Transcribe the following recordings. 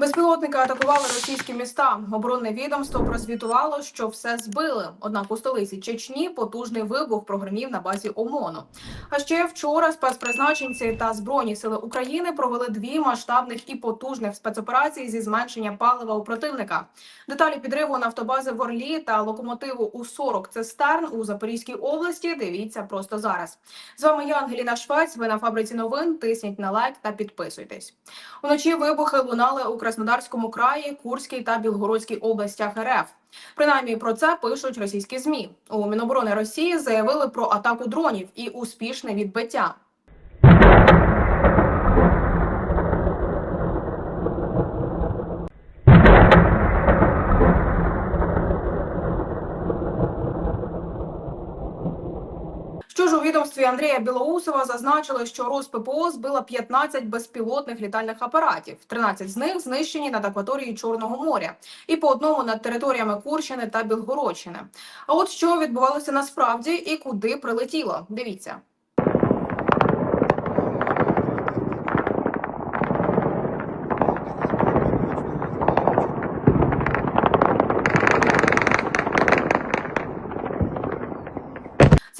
Безпілотники атакували російські міста. Оборонне відомство прозвітувало, що все збили. Однак у столиці Чечні потужний вибух прогремів на базі ОМОНу. А ще вчора спецпризначенці та збройні сили України провели дві масштабних і потужних спецоперації зі зменшення палива у противника. Деталі підриву нафтобази в Орлі та локомотиву у 40 цистерн у Запорізькій області. Дивіться просто зараз. З вами я Ангеліна Швець. Ви на фабриці новин. Тисніть на лайк та підписуйтесь. Уночі вибухи лунали у Краснодарському краї, Курській та Білгородській областях РФ. Принаймні про це пишуть російські змі. У Міноборони Росії заявили про атаку дронів і успішне відбиття. Що ж у відомстві Андрія Білоусова зазначили, що РосППО збила 15 безпілотних літальних апаратів. 13 з них знищені над акваторією Чорного моря, і по одному над територіями Курщини та Білгородщини. А от що відбувалося насправді і куди прилетіло? Дивіться.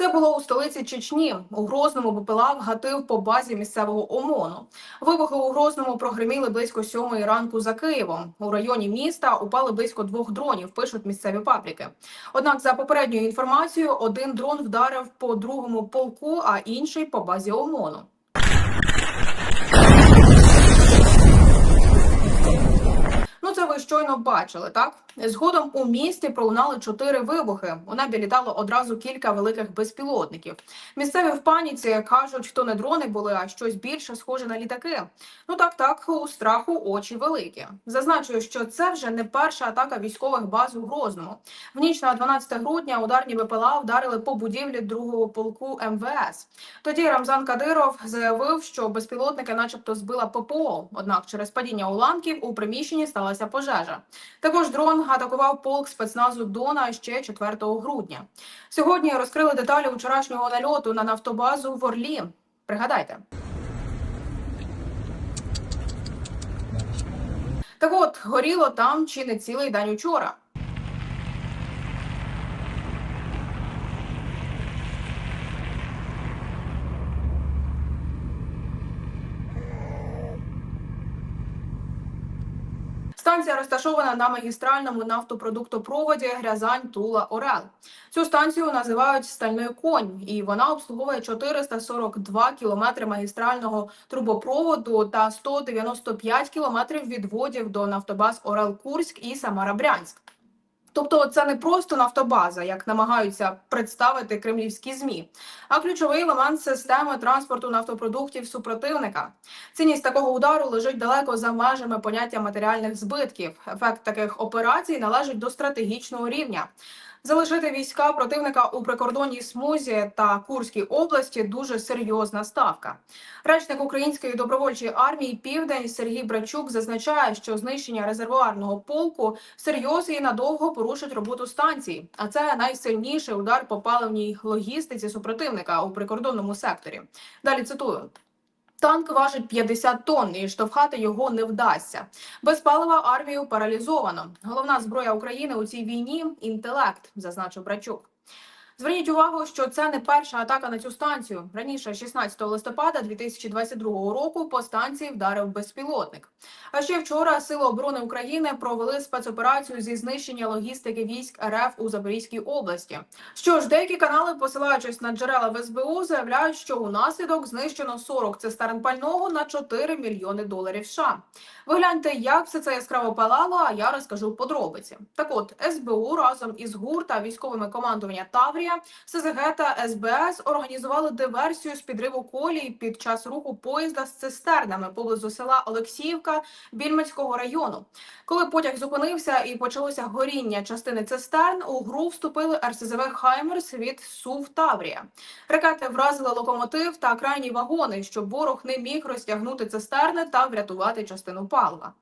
Це було у столиці Чечні. У Грозному БПЛА вгатив по базі місцевого ОМОНу. Вибухи у Грозному прогреміли близько сьомої ранку за Києвом. У районі міста упали близько двох дронів. Пишуть місцеві пабліки. Однак, за попередньою інформацією, один дрон вдарив по другому полку, а інший по базі ОМОНу. Ну, це бачили, так? Згодом у місті пролунали чотири вибухи. У небі літало одразу кілька великих безпілотників. Місцеві в паніці кажуть, то не дрони були, а щось більше схоже на літаки. Ну так, так, у страху очі великі. Зазначую, що це вже не перша атака військових баз у Грозному. В ніч на 12 грудня ударні БПЛА вдарили по будівлі другого полку МВС. Тоді Рамзан Кадиров заявив, що безпілотники, начебто, збила ППО. Однак через падіння уламків у приміщенні сталася пожежа. Також дрон атакував полк спецназу Дона ще 4 грудня. Сьогодні розкрили деталі вчорашнього нальоту на нафтобазу в Орлі. Пригадайте. Так от горіло там чи не цілий день учора. Станція розташована на магістральному нафтопродуктопроводі Грязань Тула Орел. Цю станцію називають Стальний конь, і вона обслуговує 442 кілометри магістрального трубопроводу та 195 кілометрів відводів до нафтобаз Орел Курськ і Самара Брянськ. Тобто це не просто нафтобаза, як намагаються представити кремлівські змі, а ключовий елемент системи транспорту нафтопродуктів супротивника. Цінність такого удару лежить далеко за межами поняття матеріальних збитків. Ефект таких операцій належить до стратегічного рівня. Залишити війська противника у прикордонній смузі та Курській області дуже серйозна ставка. Речник української добровольчої армії Південь Сергій Брачук зазначає, що знищення резервуарного полку всерйоз і надовго порушить роботу станції. А це найсильніший удар по паливній логістиці супротивника у прикордонному секторі. Далі цитую. Танк важить 50 тонн, і штовхати його не вдасться. Без палива армію паралізовано. Головна зброя України у цій війні інтелект, зазначив Брачук. Зверніть увагу, що це не перша атака на цю станцію. Раніше, 16 листопада 2022 року, по станції вдарив безпілотник. А ще вчора Сили оборони України провели спецоперацію зі знищення логістики військ РФ у Запорізькій області. Що ж, деякі канали, посилаючись на джерела в СБУ, заявляють, що у наслідок знищено 40 цистерн пального на 4 мільйони доларів. США. Ви гляньте, як все це яскраво палало. А я розкажу подробиці. Так, от СБУ разом із ГУР та військовими командування Таврія, СЗГ та СБС організували диверсію з підриву колії під час руху поїзда з цистернами поблизу села Олексіївка Більмацького району. Коли потяг зупинився і почалося горіння частини цистерн, у гру вступили РСЗВ Хаймерс від СУВ Таврія. Ракети вразили локомотив та крайні вагони, щоб ворог не міг розтягнути цистерни та врятувати частину палива.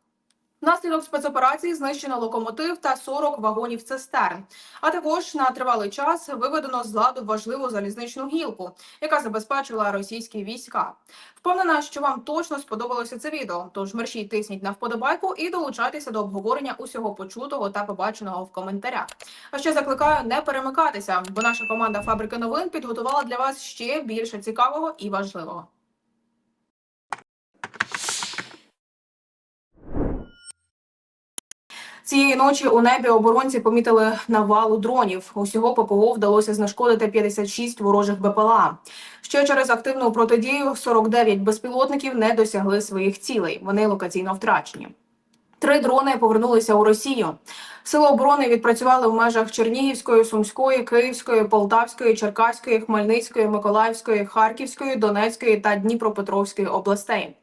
Внаслідок спецоперації знищено локомотив та 40 вагонів цистерн. А також на тривалий час виведено з ладу важливу залізничну гілку, яка забезпечила російські війська. Впевнена, що вам точно сподобалося це відео. Тож мерщій тисніть на вподобайку і долучайтеся до обговорення усього почутого та побаченого в коментарях. А ще закликаю не перемикатися, бо наша команда фабрики новин підготувала для вас ще більше цікавого і важливого. Цієї ночі у небі оборонці помітили навалу дронів. Усього ППО вдалося знешкодити 56 ворожих БПЛА. Ще через активну протидію 49 безпілотників не досягли своїх цілей. Вони локаційно втрачені. Три дрони повернулися у Росію. Сили оборони відпрацювали в межах Чернігівської, Сумської, Київської, Полтавської, Черкаської, Хмельницької, Миколаївської, Харківської, Донецької та Дніпропетровської областей.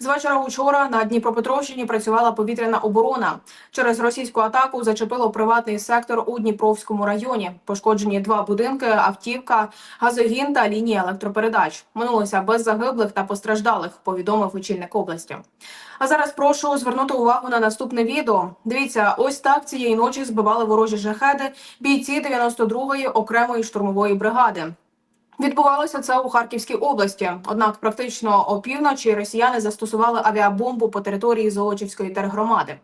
З вечора учора на Дніпропетровщині працювала повітряна оборона. Через російську атаку зачепило приватний сектор у Дніпровському районі. Пошкоджені два будинки, автівка, газогін та лінії електропередач. Минулося без загиблих та постраждалих. Повідомив очільник області. А зараз прошу звернути увагу на наступне відео. Дивіться, ось так цієї ночі збивали ворожі жахеди бійці 92-ї окремої штурмової бригади. Відбувалося це у Харківській області. Однак, практично опівночі росіяни застосували авіабомбу по території Золочівської тергромади.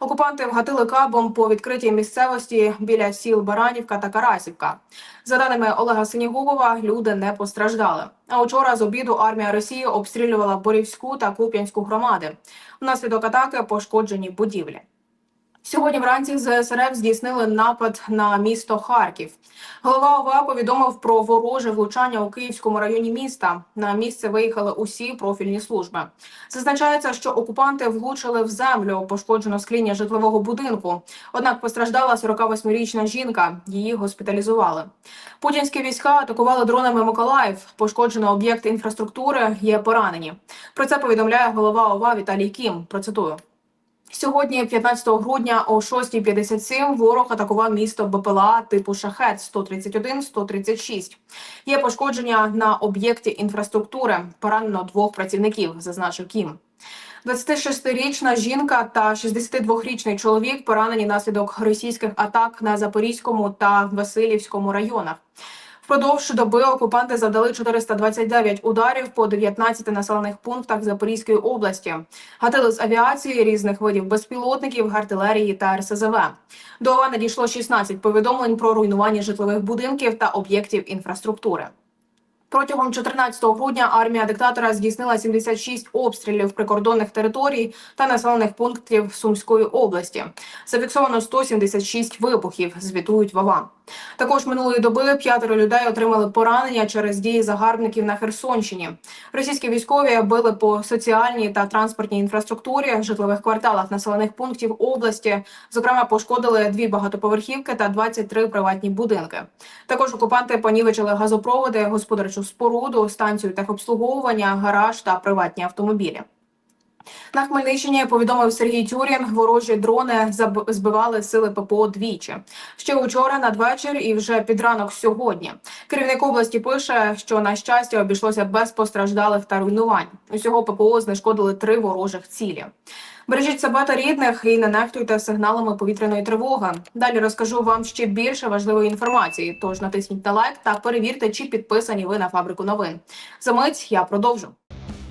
Окупанти вгатили кабом по відкритій місцевості біля сіл Баранівка та Карасівка. За даними Олега Синігубова, люди не постраждали. А учора з обіду армія Росії обстрілювала Борівську та Куп'янську громади. Внаслідок атаки пошкоджені будівлі. Сьогодні вранці ЗСРФ здійснили напад на місто Харків. Голова ОВА повідомив про вороже влучання у Київському районі міста. На місце виїхали усі профільні служби. Зазначається, що окупанти влучили в землю, пошкоджено скління житлового будинку. Однак постраждала 48-річна жінка. Її госпіталізували. Путінські війська атакували дронами Миколаїв. Пошкоджено об'єкт інфраструктури. Є поранені. Про це повідомляє голова ОВА Віталій Кім. Процитую. Сьогодні, 15 грудня, о 6.57 ворог атакував місто БПЛА типу Шахет 131-136. Є пошкодження на об'єкті інфраструктури. Поранено двох працівників, зазначив Кім. 26-річна жінка та 62-річний чоловік поранені наслідок російських атак на Запорізькому та Васильівському районах. Впродовж доби окупанти завдали 429 ударів по 19 населених пунктах Запорізької області. Гатили з авіації різних видів безпілотників, артилерії та РСЗВ. До ОВА надійшло 16 повідомлень про руйнування житлових будинків та об'єктів інфраструктури. Протягом 14 грудня армія диктатора здійснила 76 обстрілів прикордонних територій та населених пунктів Сумської області. Зафіксовано 176 вибухів. Звітують ВАВА. Також минулої доби п'ятеро людей отримали поранення через дії загарбників на Херсонщині. Російські військові били по соціальній та транспортній інфраструктурі житлових кварталах населених пунктів області. Зокрема, пошкодили дві багатоповерхівки та 23 приватні будинки. Також окупанти понівечили газопроводи, господарчу споруду, станцію техобслуговування, гараж та приватні автомобілі. На Хмельниччині повідомив Сергій Тюрін, ворожі дрони збивали сили ППО двічі. Ще учора надвечір і вже під ранок сьогодні. Керівник області пише, що на щастя обійшлося без постраждалих та руйнувань. Усього ППО знешкодили три ворожих цілі. Бережіть себе та рідних і не нехтуйте сигналами повітряної тривоги. Далі розкажу вам ще більше важливої інформації. Тож натисніть на лайк та перевірте, чи підписані ви на фабрику новин. За мить я продовжу.